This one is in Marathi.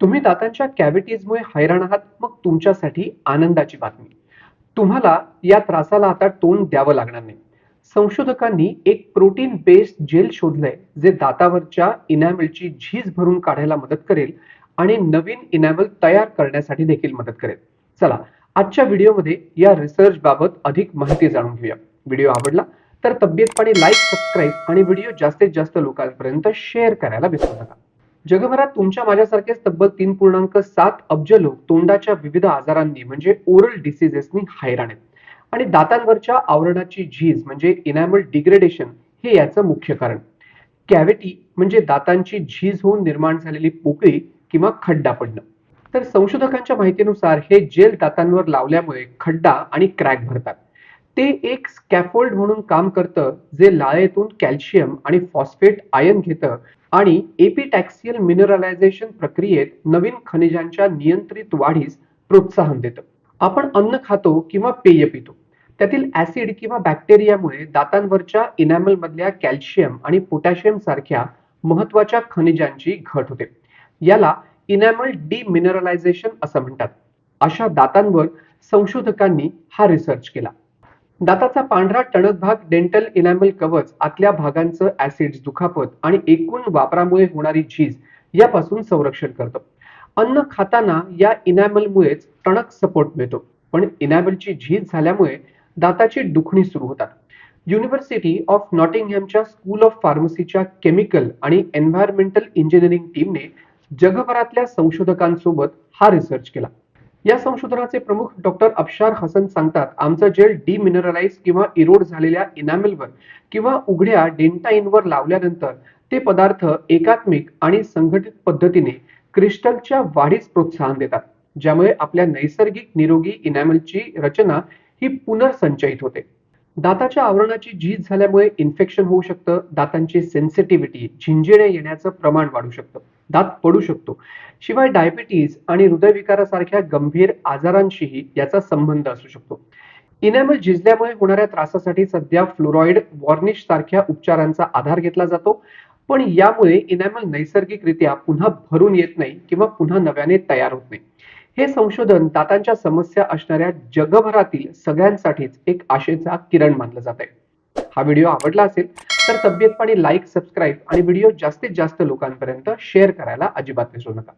तुम्ही दातांच्या कॅव्हिटीजमुळे हैराण आहात मग तुमच्यासाठी आनंदाची बातमी. तुम्हाला या त्रासाला आता तोंड द्यावं लागणार नाही. संशोधकांनी एक प्रोटीन बेस्ड जेल शोधलंय जे दातावरच्या इनॅमलची झीज भरून काढायला मदत करेल आणि नवीन इनॅमल तयार करण्यासाठी देखील मदत करेल. चला आजच्या व्हिडिओमध्ये या रिसर्च बाबत अधिक माहिती जाणून घेऊया. व्हिडिओ आवडला तर तब्येतपणे लाईक सबस्क्राईब आणि व्हिडिओ जास्तीत जास्त लोकांपर्यंत शेअर करायला विसरू नका. जगभरात तुमच्या माझ्यासारखेच तब्बल तीन पूर्णांक सात अब्ज लोक तोंडाच्या विविध आजारांनी म्हणजे ओरल डिसिजेसनी हैराण आहेत. आणि दातांवरच्या आवरणाची झीज म्हणजे इनॅमल डिग्रेडेशन हे याचं मुख्य कारण. कॅव्हिटी म्हणजे दातांची झीज होऊन निर्माण झालेली पोकळी किंवा खड्डा पडणं. तर संशोधकांच्या माहितीनुसार हे जेल दातांवर लावल्यामुळे खड्डा आणि क्रॅक भरतात. ते एक स्कॅफोल्ड म्हणून काम करतं जे लाळेतून कॅल्शियम आणि फॉस्फेट आयन घेतं आणि एपिटॅक्सियल मिनरलायझेशन प्रक्रियेत नवीन खनिजांच्या नियंत्रित वाढीस प्रोत्साहन देतं. आपण अन्न खातो किंवा पेय पितो. त्यातील ऍसिड किंवा बॅक्टेरियामुळे दातांवरच्या इनॅमल मधल्या कॅल्शियम आणि पोटॅशियम सारख्या महत्त्वाच्या खनिजांची घट होते. याला इनॅमल डिमिनरलायझेशन असं म्हणतात. अशा दातांवर संशोधकांनी हा रिसर्च केला. दाताचा पांढरा टणक भाग डेंटल इनॅमल कवच आतल्या भागांचं ऍसिड दुखापत आणि एकूण वापरामुळे होणारी झीज यापासून संरक्षण करतं. अन्न खाताना या इनॅमलमुळेच टणक सपोर्ट मिळतो. पण इनॅमलची झीज झाल्यामुळे दाताची दुखणी सुरू होतात. युनिव्हर्सिटी ऑफ नॉटिंगहॅमच्या स्कूल ऑफ फार्मसीच्या केमिकल आणि एन्व्हायरमेंटल इंजिनिअरिंग टीमने जगभरातल्या संशोधकांसोबत हा रिसर्च केला. या संशोधनाचे प्रमुख डॉक्टर अफशार हसन सांगतात आमचं जेल डिमिनरलाइज किंवा इरोड झालेल्या इनॅमलवर किंवा उघड्या डेंटाईनवर लावल्यानंतर ते पदार्थ एकात्मिक आणि संघटित पद्धतीने क्रिस्टलच्या वाढीस प्रोत्साहन देतात ज्यामुळे आपल्या नैसर्गिक निरोगी इनॅमलची रचना ही पुनर्संचयित होते. दाताच्या आवरणाची झीज झाल्यामुळे इन्फेक्शन होऊ शकतं. दातांची सेन्सिटिव्हिटी झिंजिणे येण्याचं प्रमाण वाढू शकतं. दात पडू शकतो. शिवाय डायबिटीज आणि हृदयविकारासारख्या गंभीर आजारांशीही याचा संबंध असू शकतो. इनॅमल झिजल्यामुळे होणाऱ्या त्रासासाठी सध्या फ्लोरॉइड वॉर्निश सारख्या उपचारांचा आधार घेतला जातो. पण यामुळे इनॅमल नैसर्गिकरित्या पुन्हा भरून येत नाही किंवा पुन्हा नव्याने तयार होत नाही. हे संशोधन दातांच्या समस्या असणाऱ्या जगभरातील सगळ्यांसाठीच एक आशेचा किरण मानलं जात आहे हा व्हिडिओ आवडला असेल तर तब्येतपणे लाईक सबस्क्राईब आणि व्हिडिओ जास्तीत जास्त लोकांपर्यंत शेअर करायला अजिबात विसरू नका.